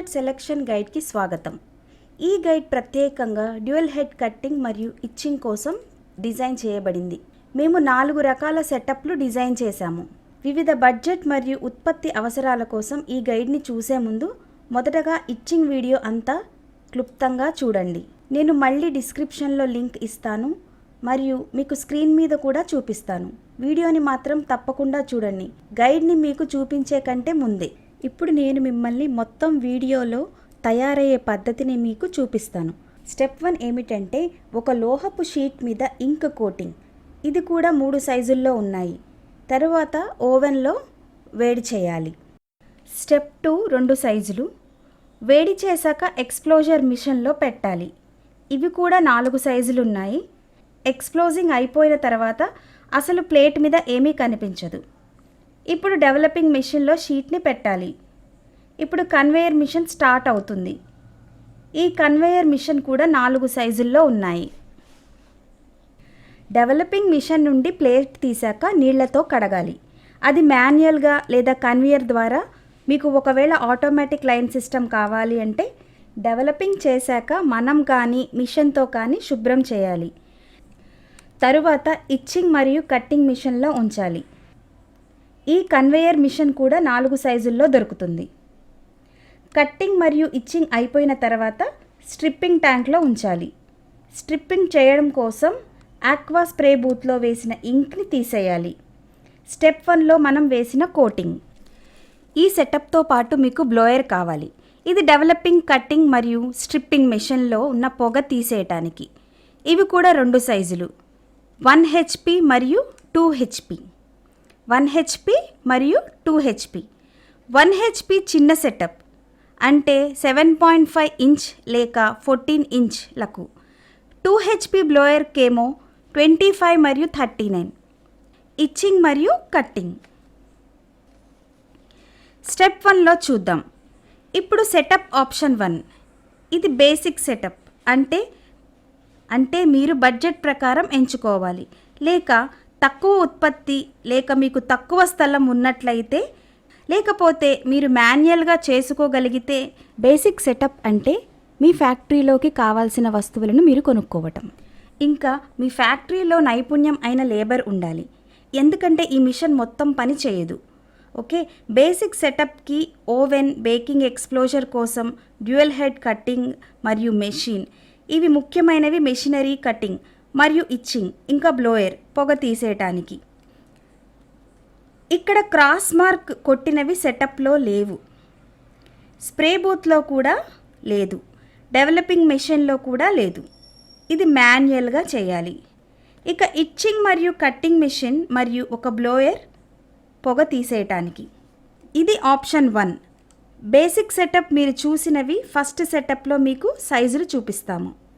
Cut selection గైడ్కి స్వాగతం. ఈ guide ప్రత్యేకంగా డ్యూయల్ హెడ్ కట్టింగ్ మరియు ఇచ్చింగ్ కోసం డిజైన్ చేయబడింది. మేము నాలుగు రకాల సెటప్లు డిజైన్ చేశాము. వివిధ బడ్జెట్ మరియు ఉత్పత్తి అవసరాల కోసం ఈ గైడ్ని చూసే ముందు మొదటగా ఇచ్చింగ్ వీడియో అంతా క్లుప్తంగా చూడండి. నేను మళ్ళీ డిస్క్రిప్షన్లో లింక్ ఇస్తాను మరియు మీకు స్క్రీన్ మీద కూడా చూపిస్తాను. వీడియోని మాత్రం తప్పకుండా చూడండి. గైడ్ని మీకు చూపించే కంటే ముందే ఇప్పుడు నేను మిమ్మల్ని మొత్తం వీడియోలో తయారయ్యే పద్ధతిని మీకు చూపిస్తాను. స్టెప్ వన్ ఏమిటంటే ఒక లోహపు షీట్ మీద ఇంక్ కోటింగ్. ఇది కూడా మూడు సైజుల్లో ఉన్నాయి. తరువాత ఓవెన్లో వేడి చేయాలి. స్టెప్ టూ రెండు సైజులు. వేడి చేశాక ఎక్స్ప్లోజర్ మిషన్లో పెట్టాలి. ఇవి కూడా నాలుగు సైజులు ఉన్నాయి ఎక్స్ప్లోజింగ్ అయిపోయిన తర్వాత అసలు ప్లేట్ మీద ఏమీ కనిపించదు. ఇప్పుడు డెవలపింగ్ మిషన్లో షీట్ని పెట్టాలి. ఇప్పుడు కన్వేయర్ మిషన్ స్టార్ట్ అవుతుంది. ఈ కన్వేయర్ మిషన్ కూడా నాలుగు సైజుల్లో ఉన్నాయి. డెవలపింగ్ మిషన్ నుండి ప్లేట్ తీసాక నీళ్ళతో కడగాలి. అది మాన్యువల్గా లేదా కన్వేయర్ ద్వారా మీకు ఒకవేళ ఆటోమేటిక్ లైన్ సిస్టమ్ కావాలి అంటే డెవలపింగ్ చేశాక మనం కానీ మిషన్తో కానీ శుభ్రం చేయాలి. తరువాత ఇచ్చింగ్ మరియు కట్టింగ్ మిషన్లో ఉంచాలి. ఈ కన్వేయర్ మిషన్ కూడా నాలుగు సైజుల్లో దొరుకుతుంది. కట్టింగ్ మరియు ఇచ్చింగ్ అయిపోయిన తర్వాత స్ట్రిప్పింగ్ ట్యాంక్లో ఉంచాలి. స్ట్రిప్పింగ్ చేయడం కోసం ఆక్వా స్ప్రే బూత్లో వేసిన ఇంక్ని తీసేయాలి. స్టెప్ వన్లో మనం వేసిన కోటింగ్. ఈ సెటప్తో పాటు మీకు బ్లోయర్ కావాలి. ఇది డెవలపింగ్ కట్టింగ్ మరియు స్ట్రిప్పింగ్ మెషిన్లో ఉన్న పొగ తీసేయటానికి. ఇవి కూడా రెండు సైజులు. వన్ హెచ్పి మరియు టూ హెచ్పి. వన్ హెచ్పి మరియు టూ హెచ్పి. వన్ హెచ్పి చిన్న సెటప్ అంటే సెవెన్ పాయింట్ ఫైవ్ ఇంచ్ లేక ఫోర్టీన్ ఇంచ్లకు టూ హెచ్పి బ్లోయర్ కేమో ట్వంటీ ఫైవ్ మరియు థర్టీ నైన్. ఇచ్చింగ్ మరియు కట్టింగ్. స్టెప్ వన్లో చూద్దాం. ఇప్పుడు సెటప్ ఆప్షన్ వన్. ఇది బేసిక్ సెటప్ అంటే అంటే మీరు బడ్జెట్ ప్రకారం ఎంచుకోవాలి. లేక తక్కువ ఉత్పత్తి లేక మీకు తక్కువ స్థలం ఉన్నట్లయితే లేకపోతే మీరు మాన్యువల్గా చేసుకోగలిగితే బేసిక్ సెటప్ అంటే మీ ఫ్యాక్టరీలోకి కావాల్సిన వస్తువులను మీరు కొనుక్కోవటం. ఇంకా మీ ఫ్యాక్టరీలో నైపుణ్యం అయిన లేబర్ ఉండాలి. ఎందుకంటే ఈ మిషన్ మొత్తం పని చేయదు. ఓకే? బేసిక్ సెటప్కి ఓవెన్ బేకింగ్ ఎక్స్ప్లోజర్ కోసం డ్యూయల్ హెడ్ కట్టింగ్ మరియు మెషిన్ ఇవి ముఖ్యమైనవి మెషినరీ కటింగ్ మరియు ఇచ్చింగ్ ఇంకా బ్లోయర్ పొగ తీసేయటానికి. ఇక్కడ క్రాస్ మార్క్ కొట్టినవి సెటప్లో లేవు. స్ప్రే బూత్లో కూడా లేదు. డెవలపింగ్ మెషిన్లో కూడా లేదు. ఇది మాన్యువల్గా చేయాలి. ఇక ఇచ్చింగ్ మరియు కట్టింగ్ మెషిన్ మరియు ఒక బ్లోయర్ పొగ తీసేయటానికి. ఇది ఆప్షన్ వన్. బేసిక్ సెటప్ మీరు చూసినవి ఫస్ట్ సెటప్లో మీకు సైజులు చూపిస్తాము.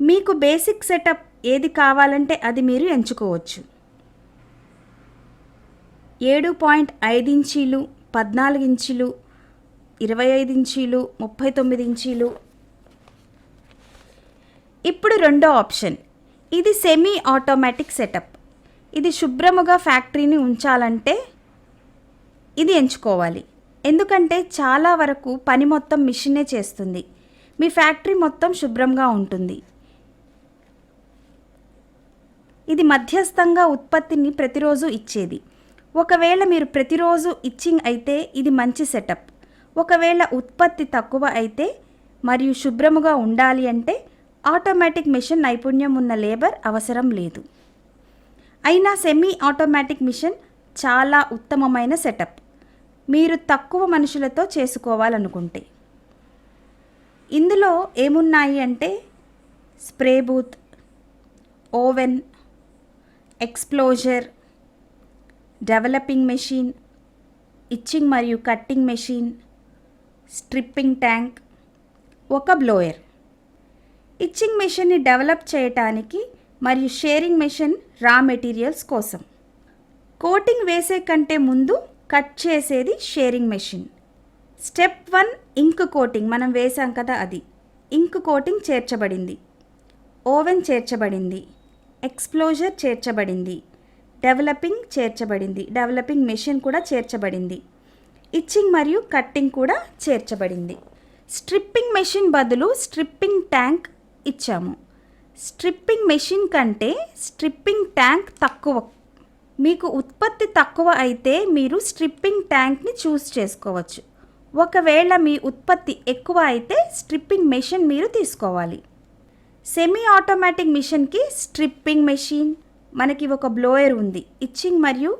మీకు బేసిక్ సెటప్ ఏది కావాలంటే అది మీరు ఎంచుకోవచ్చు. ఏడు పాయింట్ ఐదు ఇంచీలు పద్నాలుగు ఇంచీలు ఇరవై ఐదు ఇంచీలు ముప్పై తొమ్మిది ఇంచీలు. ఇప్పుడు రెండో ఆప్షన్. ఇది సెమీ ఆటోమేటిక్ సెటప్ ఇది శుభ్రముగా ఫ్యాక్టరీని ఉంచాలంటే ఇది ఎంచుకోవాలి. ఎందుకంటే చాలా వరకు పని మొత్తం మిషనే చేస్తుంది. మీ ఫ్యాక్టరీ మొత్తం శుభ్రంగా ఉంటుంది. ఇది మధ్యస్థంగా ఉత్పత్తిని ప్రతిరోజు ఇచ్చేది. ఒకవేళ మీరు ప్రతిరోజు ఇచ్చింగ్ అయితే ఇది మంచి సెటప్. ఒకవేళ ఉత్పత్తి తక్కువ అయితే మరియు శుభ్రముగా ఉండాలి అంటే ఆటోమేటిక్ మిషన్ నైపుణ్యం ఉన్న లేబర్ అవసరం లేదు. అయినా సెమీ ఆటోమేటిక్ మిషన్ చాలా ఉత్తమమైన సెటప్. మీరు తక్కువ మనుషులతో చేసుకోవాలనుకుంటే. ఇందులో ఏమున్నాయి అంటే spray booth oven exposure developing machine etching మరియు కట్టింగ్ మెషిన్ స్ట్రిప్పింగ్ ట్యాంక్ ఒక బ్లోయర్. ఇచ్చింగ్ మెషిన్ని డెవలప్ చేయటానికి మరియు షేరింగ్ మెషిన్ రా మెటీరియల్స్ కోసం. కోటింగ్ వేసే కంటే ముందు కట్ చేసేది shearing machine. Step one ink coating మనం వేసాం కదా అది. ఇంక్ కోటింగ్ చేర్చబడింది. ఓవెన్ చేర్చబడింది. ఎక్స్ప్లోజర్ చేర్చబడింది. డెవలపింగ్ చేర్చబడింది. డెవలపింగ్ మెషిన్ కూడా చేర్చబడింది. ఇచ్చింగ్ మరియు కట్టింగ్ కూడా చేర్చబడింది. స్ట్రిప్పింగ్ మెషిన్ బదులు స్ట్రిప్పింగ్ ట్యాంక్ ఇచ్చాము. స్ట్రిప్పింగ్ మెషిన్ కంటే స్ట్రిప్పింగ్ ట్యాంక్ తక్కువ. మీకు ఉత్పత్తి తక్కువ అయితే మీరు స్ట్రిప్పింగ్ ట్యాంక్ని చూస్ చేసుకోవచ్చు. ఒకవేళ మీ ఉత్పత్తి ఎక్కువ అయితే స్ట్రిప్పింగ్ మెషిన్ మీరు తీసుకోవాలి. సెమీ ఆటోమేటిక్ మిషన్కి స్ట్రిప్పింగ్ మెషిన్ మనకి ఒక బ్లోయర్ ఉంది. ఇచ్చింగ్ మరియు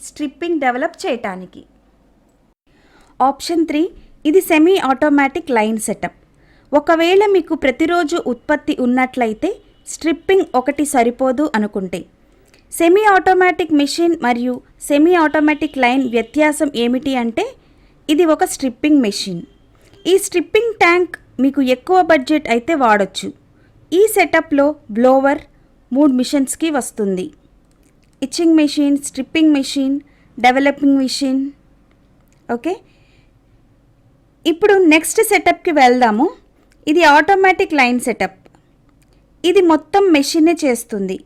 స్ట్రిప్పింగ్ డెవలప్ చేయటానికి. ఆప్షన్ త్రీ ఇది సెమీ ఆటోమేటిక్ లైన్ సెటప్ ఒకవేళ మీకు ప్రతిరోజు ఉత్పత్తి ఉన్నట్లయితే స్ట్రిప్పింగ్ ఒకటి సరిపోదు అనుకుంటే. సెమీ ఆటోమేటిక్ మిషన్ మరియు సెమీ ఆటోమేటిక్ లైన్ వ్యత్యాసం ఏమిటి అంటే ఇది ఒక స్ట్రిప్పింగ్ మెషిన్ ఈ స్ట్రిప్పింగ్ ట్యాంక్ మీకు ఎక్కువ బడ్జెట్ అయితే వాడొచ్చు. ఈ సెటప్లో బ్లోవర్ మూడు మిషన్స్కి వస్తుంది. Etching machine stripping machine developing machine. Okay? ఇప్పుడు నెక్స్ట్ సెటప్కి వెళ్దాము. ఇది ఆటోమేటిక్ లైన్ సెటప్. ఇది మొత్తం మెషినే చేస్తుంది.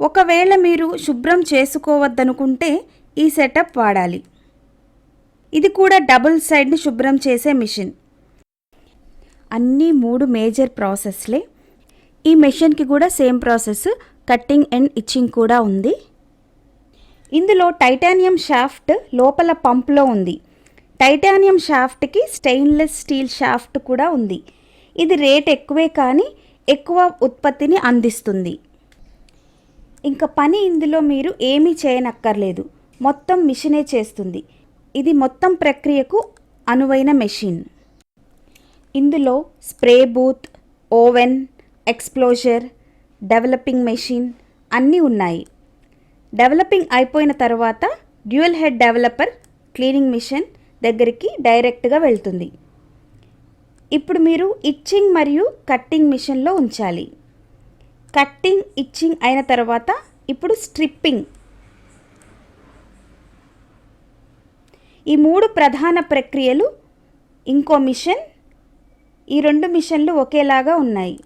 ఒకవేళ మీరు శుభ్రం చేసుకోవద్దనుకుంటే ఈ సెటప్ వాడాలి. ఇది కూడా డబుల్ సైడ్ని శుభ్రం చేసే మిషన్. అన్నీ మూడు మేజర్ ప్రాసెస్లే. ఈ మెషిన్కి కూడా same process cutting and etching కూడా ఉంది. ఇందులో టైటానియం షాఫ్ట్ లోపల పంప్లో ఉంది. టైటానియం షాఫ్ట్కి స్టెయిన్లెస్ స్టీల్ షాఫ్ట్ కూడా ఉంది. ఇది రేట్ ఎక్కువే కానీ ఎక్కువ ఉత్పత్తిని అందిస్తుంది. ఇంకా పని ఇందులో మీరు ఏమీ చేయనక్కర్లేదు. మొత్తం మిషనే చేస్తుంది. ఇది మొత్తం ప్రక్రియకు అనువైన మెషిన్ ఇందులో spray booth oven exposure developing machine అన్నీ ఉన్నాయి. డెవలపింగ్ అయిపోయిన తర్వాత dual head developer cleaning machine దగ్గరికి డైరెక్ట్గా వెళ్తుంది. ఇప్పుడు మీరు ఇచ్చింగ్ మరియు కట్టింగ్ మిషన్లో ఉంచాలి. కట్టింగ్ ఇచ్చింగ్ అయిన తర్వాత ఇప్పుడు స్ట్రిప్పింగ్. ఈ మూడు ప్రధాన ప్రక్రియలు ఇంకో మిషన్ ఈ రెండు మిషన్లు ఒకేలాగా ఉన్నాయి.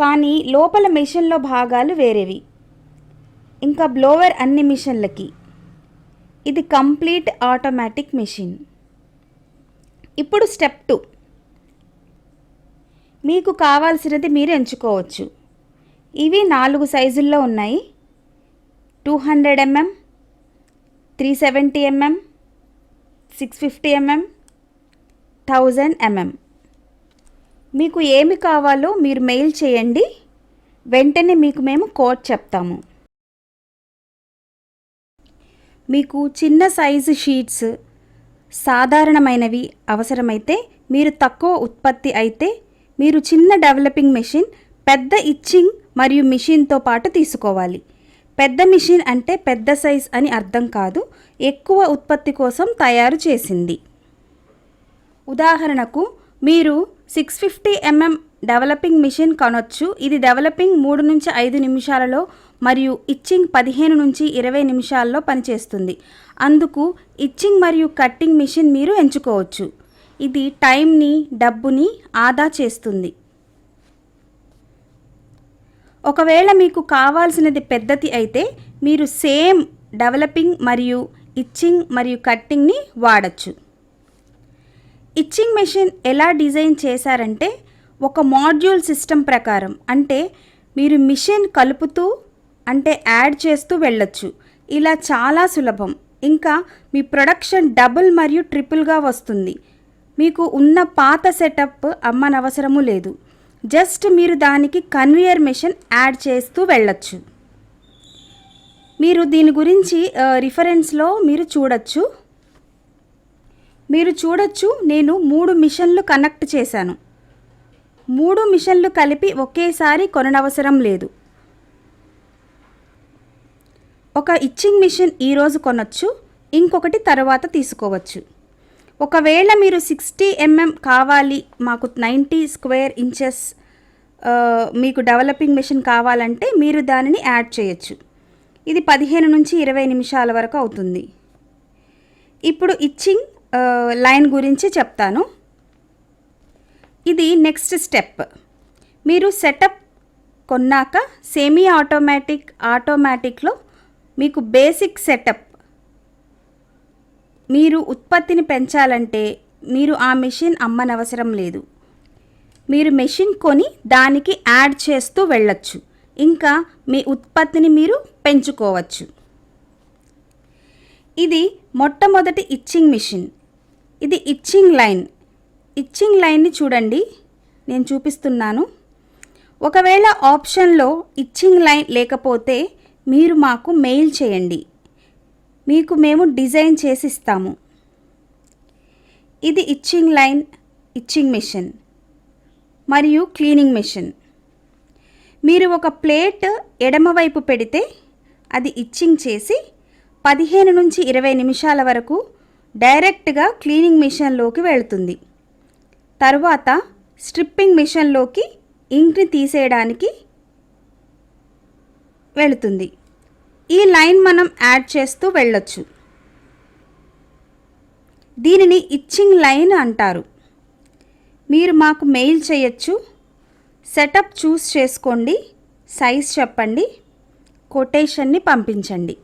కానీ లోపల మిషన్లో భాగాలు వేరేవి. ఇంకా బ్లోవర్ అన్ని మిషన్లకి. ఇది కంప్లీట్ ఆటోమేటిక్ మిషన్. ఇప్పుడు స్టెప్ టూ. మీకు కావాల్సినది మీరు ఎంచుకోవచ్చు. ఇవి నాలుగు సైజుల్లో ఉన్నాయి. Two hundred mm three seventy mm six fifty mm thousand mm. మీకు ఏమి కావాలో మీరు మెయిల్ చేయండి. వెంటనే మీకు మేము కోడ్ చెప్తాము. మీకు చిన్న సైజు షీట్స్ సాధారణమైనవి అవసరమైతే మీరు తక్కువ ఉత్పత్తి అయితే మీరు చిన్న డెవలపింగ్ మెషిన్ పెద్ద ఇచ్చింగ్ మరియు మిషన్తో పాటు తీసుకోవాలి. పెద్ద మిషన్ అంటే పెద్ద సైజ్ అని అర్థం కాదు ఎక్కువ ఉత్పత్తి కోసం తయారు చేసింది. ఉదాహరణకు మీరు six fifty mm developing machine కొనొచ్చు. ఇది డెవలపింగ్ మూడు నుంచి ఐదు నిమిషాలలో మరియు ఇచ్చింగ్ పదిహేను నుంచి ఇరవై నిమిషాల్లో పనిచేస్తుంది. అందుకు ఇచ్చింగ్ మరియు కట్టింగ్ మిషన్ మీరు ఎంచుకోవచ్చు. ఇది టైంని డబ్బుని ఆదా చేస్తుంది. ఒకవేళ మీకు కావాల్సినది పెద్దది అయితే మీరు సేమ్ డెవలపింగ్ మరియు ఇచ్చింగ్ మరియు కట్టింగ్ని వాడచ్చు. ఇచ్చింగ్ మెషిన్ ఎలా డిజైన్ చేశారంటే ఒక మాడ్యూల్ సిస్టమ్ ప్రకారం. అంటే మీరు మిషన్ కలుపుతూ అంటే యాడ్ చేస్తూ వెళ్ళొచ్చు. ఇలా చాలా సులభం. ఇంకా మీ ప్రొడక్షన్ డబుల్ మరియు ట్రిపుల్గా వస్తుంది. మీకు ఉన్న పాత సెటప్ అమ్మనవసరము లేదు. జస్ట్ మీరు దానికి కన్వేయర్ మెషిన్ యాడ్ చేస్తూ వెళ్ళొచ్చు. మీరు దీని గురించి రిఫరెన్స్లో మీరు చూడొచ్చు. మీరు చూడొచ్చు నేను మూడు మిషన్లు కనెక్ట్ చేశాను. మూడు మిషన్లు కలిపి ఒకేసారి కొననవసరం లేదు. ఒక ఇచ్చింగ్ మిషన్ ఈరోజు కొనొచ్చు ఇంకొకటి తర్వాత తీసుకోవచ్చు. ఒకవేళ మీరు సిక్స్టీ ఎంఎం కావాలి మాకు నైంటీ స్క్వేర్ ఇంచెస్ మీకు డెవలపింగ్ మిషన్ కావాలంటే మీరు దానిని యాడ్ చేయొచ్చు. ఇది పదిహేను నుంచి ఇరవై నిమిషాల వరకు అవుతుంది. ఇప్పుడు ఇచ్చింగ్ లైన్ గురించి చెప్తాను. ఇది నెక్స్ట్ స్టెప్. మీరు సెటప్ కొన్నాక సెమీ ఆటోమేటిక్ ఆటోమేటిక్లో మీకు బేసిక్ సెటప్. మీరు ఉత్పత్తిని పెంచాలంటే మీరు ఆ మెషిన్ అమ్మనవసరం లేదు. మీరు మెషిన్ కొని దానికి యాడ్ చేస్తూ వెళ్ళొచ్చు. ఇంకా మీ ఉత్పత్తిని మీరు పెంచుకోవచ్చు. ఇది మొట్టమొదటి ఇచ్చింగ్ మిషన్. ఇది ఇచ్చింగ్ లైన్ ఇచ్చింగ్ లైన్ని చూడండి. నేను చూపిస్తున్నాను. ఒకవేళ ఆప్షన్లో ఇచ్చింగ్ లైన్ లేకపోతే మీరు మాకు మెయిల్ చేయండి. మీకు మేము డిజైన్ చేసి ఇస్తాము. ఇది ఇచ్చింగ్ లైన్ ఇచ్చింగ్ మిషన్ మరియు క్లీనింగ్ మిషన్ మీరు ఒక ప్లేట్ ఎడమవైపు పెడితే అది ఇచ్చింగ్ చేసి పదిహేను నుంచి ఇరవై నిమిషాల వరకు డైరెక్ట్గా క్లీనింగ్ మిషన్లోకి వెళుతుంది. తర్వాత స్ట్రిప్పింగ్ మిషన్లోకి ఇంక్ని తీసేయడానికి వెళుతుంది. ఈ లైన్ మనం యాడ్ చేస్తూ వెళ్ళొచ్చు. దీనిని ఇచ్చింగ్ లైన్ అంటారు. మీరు మాకు మెయిల్ చేయొచ్చు. సెటప్ చూస్ చేసుకోండి. సైజ్ చెప్పండి. కొటేషన్ని పంపించండి.